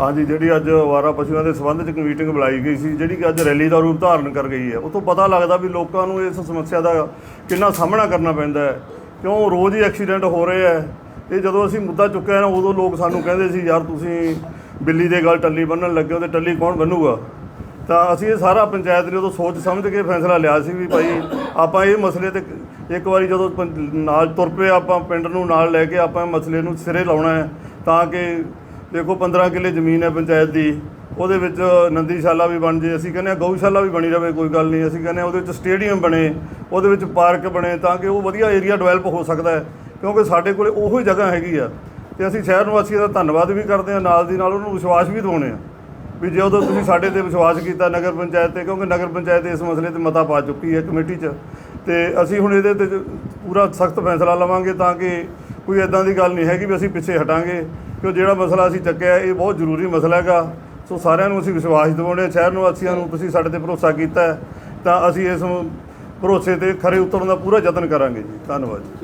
ਹਾਂਜੀ, ਜਿਹੜੀ ਅੱਜ ਅਵਾਰਾ ਪਸ਼ੂਆਂ ਦੇ ਸੰਬੰਧ 'ਚ ਇੱਕ ਮੀਟਿੰਗ ਬੁਲਾਈ ਗਈ ਸੀ, ਜਿਹੜੀ ਕਿ ਅੱਜ ਰੈਲੀ ਦਾ ਰੂਪ ਧਾਰਨ ਕਰ ਗਈ ਹੈ। ਉਹ ਤੋਂ ਪਤਾ ਲੱਗਦਾ ਵੀ ਲੋਕਾਂ ਨੂੰ ਇਸ ਸਮੱਸਿਆ ਦਾ ਕਿੰਨਾ ਸਾਹਮਣਾ ਕਰਨਾ ਪੈਂਦਾ ਹੈ। ਕਿਉਂ ਰੋਜ਼ ਹੀ ਐਕਸੀਡੈਂਟ ਹੋ ਰਹੇ ਹੈ। ਇਹ ਜਦੋਂ ਅਸੀਂ ਮੁੱਦਾ ਚੁੱਕਿਆ ਨਾ, ਉਦੋਂ ਲੋਕ ਸਾਨੂੰ ਕਹਿੰਦੇ ਸੀ, ਯਾਰ, ਤੁਸੀਂ ਬਿੱਲੀ ਦੇ ਗੱਲ ਟੱਲੀ ਬੰਨਣ ਲੱਗੇ ਹੋ, ਤੇ ਟੱਲੀ ਕੌਣ ਬੰਨੂਗਾ? ਤਾਂ ਅਸੀਂ ਇਹ ਸਾਰਾ ਪੰਚਾਇਤ ਨੇ ਉਦੋਂ ਸੋਚ ਸਮਝ ਕੇ ਫੈਸਲਾ ਲਿਆ ਸੀ ਵੀ ਭਾਈ, ਆਪਾਂ ਇਹ ਮਸਲੇ ਤੇ ਇੱਕ ਵਾਰੀ ਜਦੋਂ ਪੰ- ਨਾਲ ਤੁਰ ਪਏ, ਆਪਾਂ ਪਿੰਡ ਨੂੰ ਨਾਲ ਲੈ ਕੇ ਆਪਾਂ ਮਸਲੇ ਨੂੰ ਸਿਰੇ ਲਾਉਣਾ ਹੈ, ਤਾਂ ਕਿ ਦੇਖੋ 15 ਕਿੱਲੇ ਜ਼ਮੀਨ ਹੈ ਪੰਚਾਇਤ ਦੀ, ਉਹਦੇ ਵਿੱਚ ਨੰਦੀਸ਼ਾਲਾ ਵੀ ਬਣ ਜੇ, ਅਸੀਂ ਕਹਿੰਦੇ ਹਾਂ ਗਊਸ਼ਾਲਾ ਵੀ ਬਣੀ ਰਵੇ, ਕੋਈ ਗੱਲ ਨਹੀਂ, ਅਸੀਂ ਕਹਿੰਦੇ ਹਾਂ ਉਹਦੇ ਵਿੱਚ ਸਟੇਡੀਅਮ ਬਣੇ, ਉਹਦੇ ਵਿੱਚ ਪਾਰਕ ਬਣੇ ਤਾਂ ਕਿ ਉਹ ਵਧੀਆ ਏਰੀਆ ਡਿਵੈਲਪ ਹੋ ਸਕਦਾ ਹੈ, ਕਿਉਂਕਿ ਸਾਡੇ ਕੋਲੇ ਉਹੋ ਹੀ ਜਗ੍ਹਾ ਹੈਗੀ ਆ। ਤੇ ਅਸੀਂ ਸ਼ਹਿਰ ਨਿਵਾਸੀਆਂ ਦਾ ਧੰਨਵਾਦ ਵੀ ਕਰਦੇ ਹਾਂ, ਨਾਲ ਦੀ ਨਾਲ ਉਹਨੂੰ ਵਿਸ਼ਵਾਸ ਵੀ ਦਿਵਾਉਂਦੇ ਆ ਵੀ ਜੇ ਉਦੋਂ ਤੁਸੀਂ ਸਾਡੇ ਤੇ ਵਿਸ਼ਵਾਸ ਕੀਤਾ ਨਗਰ ਪੰਚਾਇਤ ਤੇ, ਕਿਉਂਕਿ ਨਗਰ ਪੰਚਾਇਤ ਇਸ ਮਸਲੇ ਤੇ ਮਤਾ ਪਾ ਚੁੱਕੀ ਹੈ ਕਮੇਟੀ 'ਚ, ਤੇ ਅਸੀਂ ਹੁਣ ਇਹਦੇ ਤੇ ਪੂਰਾ ਸਖਤ ਫੈਸਲਾ ਲਵਾਂਗੇ ਤਾਂ ਕਿ ਕੋਈ ਇਦਾਂ ਦੀ ਗੱਲ ਨਹੀਂ ਹੈਗੀ ਵੀ ਅਸੀਂ ਪਿੱਛੇ ਹਟਾਂਗੇ, ਕਿਉਂ ਜਿਹੜਾ ਮਸਲਾ ਅਸੀਂ ਚੱਕਿਆ, ਇਹ ਬਹੁਤ ਜ਼ਰੂਰੀ ਮਸਲਾ ਹੈਗਾ। ਸੋ ਸਾਰਿਆਂ ਨੂੰ ਅਸੀਂ ਵਿਸ਼ਵਾਸ ਦਿਵਾਉਂਦੇ ਹਾਂ, ਸ਼ਹਿਰ ਨਿਵਾਸੀਆਂ ਨੂੰ ਤੁਸੀਂ ਸਾਡੇ ਤੇ ਭਰੋਸਾ ਕੀਤਾ ਤਾਂ ਅਸੀਂ ਇਸ ਭਰੋਸੇ ਤੇ ਖਰੇ ਉਤਰਨ ਦਾ ਪੂਰਾ ਯਤਨ ਕਰਾਂਗੇ ਜੀ। ਧੰਨਵਾਦ ਜੀ।